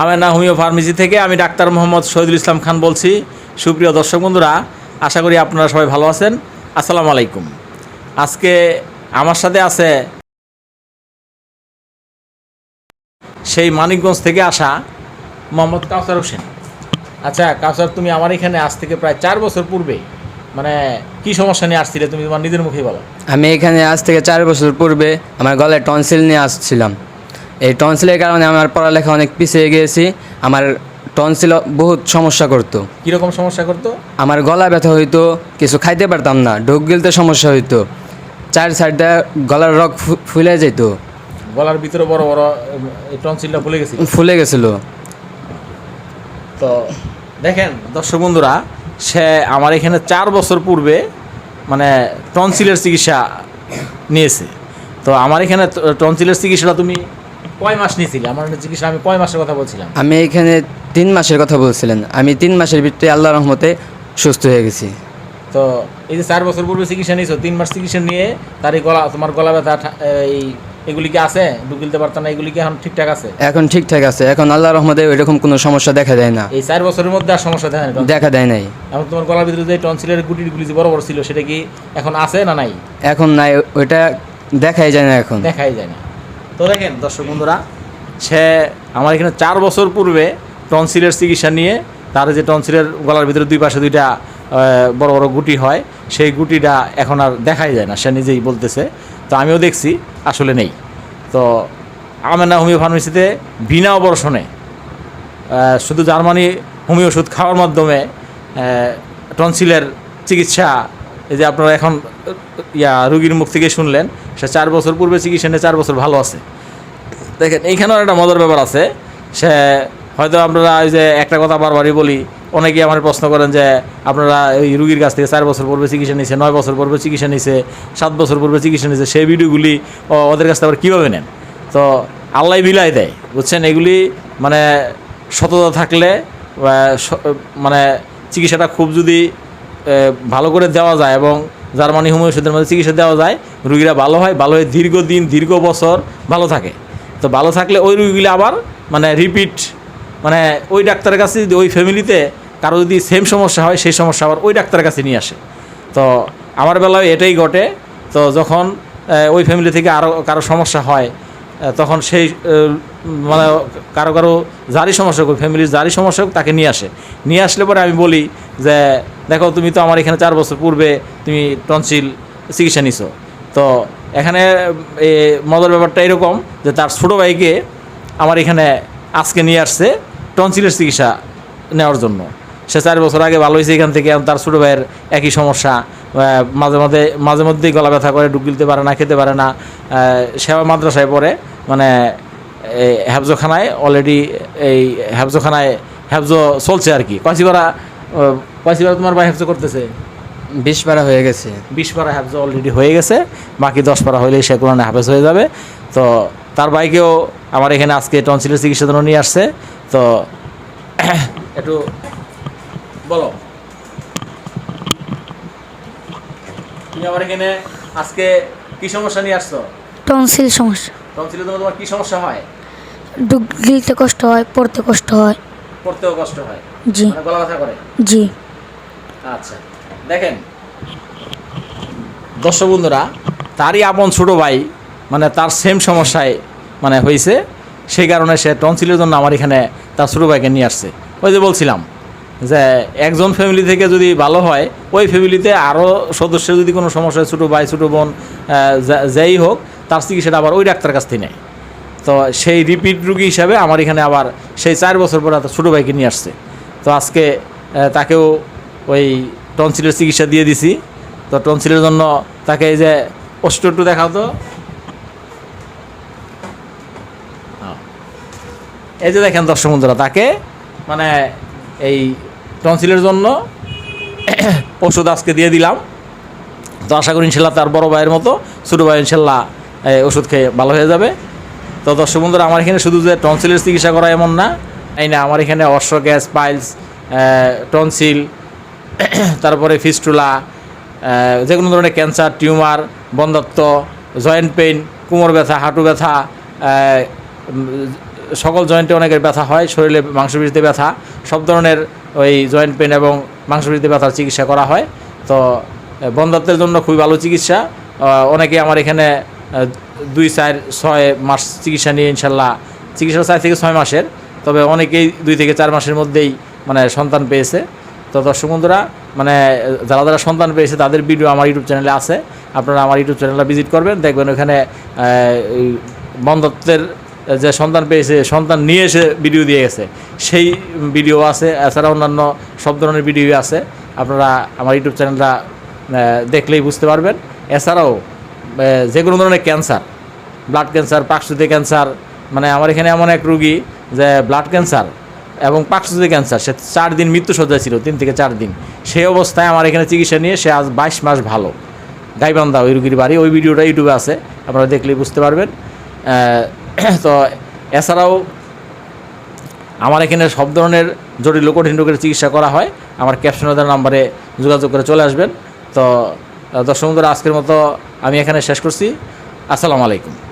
Amena homeo pharmacy থেকে, আমি doctor Mohammad Shahidul Islam Khan বলছি। সুপ্রিয় দর্শক বন্ধুরা, আশা করি আপনারা সবাই ভালো আছেন। আসসালামু আলাইকুম। আজকে আমার সাথে আছে সেই মানিকগঞ্জ থেকে আসা মোহাম্মদ কাউসার হোসেন। আচ্ছা কাউসার, তুমি আমার এখানে আজ থেকে প্রায় চার বছর পূর্বে মানে কি সমস্যা নিয়ে আসছিলে তুমি তোমার নিজের মুখেই বলো। আমি এখানে আজ থেকে চার বছর পূর্বে আমার গলায় টনসিল নিয়ে আসছিলাম। এই টনসিলের কারণে আমার পড়ালেখা অনেক পিছিয়ে গিয়েছি। আমার টনসিল বহুত সমস্যা করতো। কীরকম সমস্যা করতো? আমার গলা ব্যথা হইতো কিছু খাইতে পারতাম না ঢোক গিলতে সমস্যা হইতো। চার সাইডটা গলার রক ফুলে যেত গলার ভিতরে বড় বড় এই টনসিলটা ফুলে গেছি ফুলে গেছিল। তো দেখেন দর্শক বন্ধুরা সে আমার এখানে চার বছর পূর্বে মানে টনসিলের চিকিৎসা নিয়েছে। তো আমার এখানে টনসিলের চিকিৎসাটা তুমি কয় মাস নিয়েছিলে আমার চিকিৎসা আমি কয় মাসের কথা বলছিলাম? আমি এখানে তিন মাসের কথা বলছিলেন। আমি তিন মাসের ভিতরে আল্লাহ রহমতে সুস্থ হয়ে গেছি। তো এই যে চার বছর পূর্বে চিকিৎসা নিয়েছো তিন মাস চিকিৎসা নিয়ে তার এই গলা তোমার গলা ব্যথা এই এগুলি কি আছে? ঢুকিলতে পারতাম না এগুলি কি এখন ঠিকঠাক আছে? এখন ঠিকঠাক আছে। এখন আল্লাহ রহমতে ওইরকম কোনো সমস্যা দেখা দেয় না। এই চার বছরের মধ্যে আর সমস্যা দেখা নেই দেখা দেয় নাই। এখন তোমার গলার ভিতরে যে টনসিলের গুটিগুলি যে বড় বড় ছিল সেটা কি এখন আছে না নাই? এখন নাই ওইটা দেখাই যায় না এখন। দেখাই যায় না। তো দেখেন দর্শক বন্ধুরা সে আমার এখানে চার বছর পূর্বে টনসিলের চিকিৎসা নিয়ে তার যে টনসিলের গলার ভিতরে দুই পাশে দুইটা বড় বড় গুটি হয় সেই গুটিটা এখন আর দেখাই যায় না সে নিজেই বলতেছে। তো আমিও দেখছি আসলে নেই। তো আমেনা হোমিও ফার্মেসিতে বিনা আহ, শুধু জার্মানি হোমিও ওষুধ খাওয়ার মাধ্যমে টনসিলের চিকিৎসা এই যে আপনারা এখন ইয়া, রুগীর মুখ থেকে শুনলেন, সে চার বছর পূর্বে চিকিৎসা নিয়ে চার বছর ভালো আছে। দেখেন, এইখানেও একটা মজার ব্যাপার আছে। সে হয়তো আপনারা ওই যে একটা কথা বারবারই বলি, অনেকেই আমার প্রশ্ন করেন যে, আপনারা ওই রুগীর কাছ থেকে চার বছর পূর্বে চিকিৎসা নিয়েছে, নয় বছর পূর্বে চিকিৎসা নিয়েছে, সাত বছর পূর্বে চিকিৎসা নিয়েছে, সেই ভিডিওগুলি ওদের কাছ থেকে আবার কীভাবে নেন? তো আল্লাহ বিলাই দেয়, বুঝছেন? এগুলি মানে সততা থাকলে মানে চিকিৎসাটা খুব যদি ভালো করে দেওয়া যায় এবং জার্মানি হোমিওপ্যাথির মধ্যে চিকিৎসা দেওয়া যায়, রুগীরা ভালো হয়, ভালো হয়ে দীর্ঘদিন, দীর্ঘ বছর ভালো থাকে। তো ভালো থাকলে ওই রুগীগুলি আবার মানে রিপিট মানে ওই ডাক্তারের কাছে যদি ওই ফ্যামিলিতে কারও যদি সেম সমস্যা হয়, সেই সমস্যা আবার ওই ডাক্তারের কাছে নিয়ে আসে। তো আমার বেলায় এটাই ঘটে। তো যখন ওই ফ্যামিলি থেকে আরও কারও সমস্যা হয় তখন সেই মানে কারও কারও যারই সমস্যা হোক ফ্যামিলির যারই সমস্যা হোক, তাকে নিয়ে আসে। নিয়ে আসলে পরে আমি বলি যে দেখো, তুমি তো আমার এখানে চার বছর পূর্বে তুমি টনসিল চিকিৎসা নিছো। তো এখানে মজার ব্যাপারটা এরকম যে তার ছোটো ভাইকে আমার এখানে আজকে নিয়ে আসছে টনসিলের চিকিৎসা নেওয়ার জন্য। সে চার বছর আগে ভালো হয়েছে এখান থেকে তার ছোটো ভাইয়ের একই সমস্যা। মাঝে মাঝে মাঝে মধ্যেই গলা ব্যথা করে, ডুব গিলতে পারে না, খেতে পারে না। সেবা মাদ্রাসায় পড়ে মানে হ্যাবজোখানায় অলরেডি এই হ্যাবজোখানায় হ্যাবজো চলছে আর কি। কয়সিবারা কয়সিবারা তোমার ভাই হ্যাবজো করতেছে? বিষ পারা হয়ে গেছে। বিশ পারা হ্যাফজ অলরেডি হয়ে গেছে বাকি দশ পারা হইলেই সে কোরআনে হাফেজ হয়ে যাবে। তো তার বাইকেও আমার এখানে আজকে টনসিলের চিকিৎসার জন্য নিয়ে আসছে। তো একটু বলো। তুমি আমার এখানে আজকে কি সমস্যা নিয়ে আসছো? টনসিল সমস্যা। টনসিলের জন্য তোমার কি সমস্যা হয়? গিলতে কষ্ট হয় পড়তে কষ্ট হয়। পড়তেও কষ্ট হয়। জি। মানে গলা ব্যথা করে? জি। আচ্ছা। দেখেন, দর্শক বন্ধুরা, তারই আপন ছোটো ভাই মানে তার সেম সমস্যায় মানে হয়েছে সেই কারণে সে টনসিলের জন্য আমার এখানে তার ছোটো ভাইকে নিয়ে আসছে। ওই যে বলছিলাম যে, একজন ফ্যামিলি থেকে যদি ভালো হয়, ওই ফ্যামিলিতে আরও সদস্যের যদি কোনো সমস্যা ছোটো ভাই, ছোটো বোন যাই হোক, তার চিকিৎসাটা আবার ওই ডাক্তার কাছ থেকে নেয়। তো সেই রিপিট রুগী হিসাবে আমার এখানে আবার সেই চার বছর পরে ছোটো ভাইকে নিয়ে আসছে। তো আজকে তাকেও ওই টনসিলের চিকিৎসা দিয়ে দিছি। তো টনসিলের জন্য তাকে এই যে একটু দেখাও তো। হ্যাঁ। এই যে দেখেন দর্শক বন্ধুরা, তাকে মানে এই টনসিলের জন্য ওষুধ আজকে দিয়ে দিলাম। তো আশা করি ইনশাল্লাহ তার বড় ভাইয়ের মতো, ছোটো ভাই ইনশাল্লাহ ওষুধ খেয়ে ভালো হয়ে যাবে। তো দর্শক বন্ধুরা, আমার এখানে শুধু যে টনসিলের চিকিৎসা করা এমন না, এই না, আমার এখানে অশ্ব গ্যাস পাইলস টনসিল তারপরে ফিস্টুলা যে কোনো ধরনের ক্যান্সার, টিউমার বন্ধত্ব জয়েন্ট পেইন, কোমর ব্যথা, হাঁটু ব্যথা সকল জয়েন্টে অনেকের ব্যথা হয়, শরীরে মাংসপেশিতে ব্যথা, সব ধরনের ওই জয়েন্ট পেন এবং মাংসপেশিতে ব্যথার চিকিৎসা করা হয়। তো বন্ধাত্বের জন্য খুবই ভালো চিকিৎসা। অনেকে আমার এখানে দুই, চার, ছয় মাস চিকিৎসা নিয়ে ইনশাল্লাহ চিকিৎসা চার থেকে ছয় মাসের, তবে অনেকেই দুই থেকে চার মাসের মধ্যেই মানে সন্তান পেয়েছে। তো দর্শক বন্ধুরা মানে যারা যারা সন্তান পেয়েছে, তাদের ভিডিও আমার ইউটিউব চ্যানেলে আছে। আপনারা আমার ইউটিউব চ্যানেলটা ভিজিট করবেন, দেখবেন ওখানে বন্ধত্বের যে সন্তান পেয়েছে সন্তান নিয়ে এসে ভিডিও দিয়ে গেছে। সেই ভিডিও আছে, এছাড়া অন্যান্য সব ধরনের ভিডিও আছে। আপনারা আমার ইউটিউব চ্যানেলটা দেখলেই বুঝতে পারবেন। এছাড়াও যে কোনো ধরনের ক্যান্সার ব্লাড ক্যান্সার পাকস্থলী ক্যান্সার মানে আমার এখানে এমন এক রুগী যে ব্লাড ক্যান্সার এবং পাকস্থলী ক্যান্সার সে চার দিন মৃত্যু সজ্জায় ছিল, তিন থেকে চার দিন। সেই অবস্থায় আমার এখানে চিকিৎসা নিয়ে সে আজ বাইশ মাস ভালো। গাইবান্ধা ওই রুগীর বাড়ি, ওই ভিডিওটা ইউটিউবে আছে, আপনারা দেখলেই বুঝতে পারবেন। তো এছাড়াও আমার এখানে সব ধরনের জটিল কঠিন রোগের চিকিৎসা করা হয়। আমার ক্যাপশনের নাম্বারে যোগাযোগ করে চলে আসবেন। তো দর্শক আজকের মতো আমি এখানে শেষ করছি। আসসালামু আলাইকুম।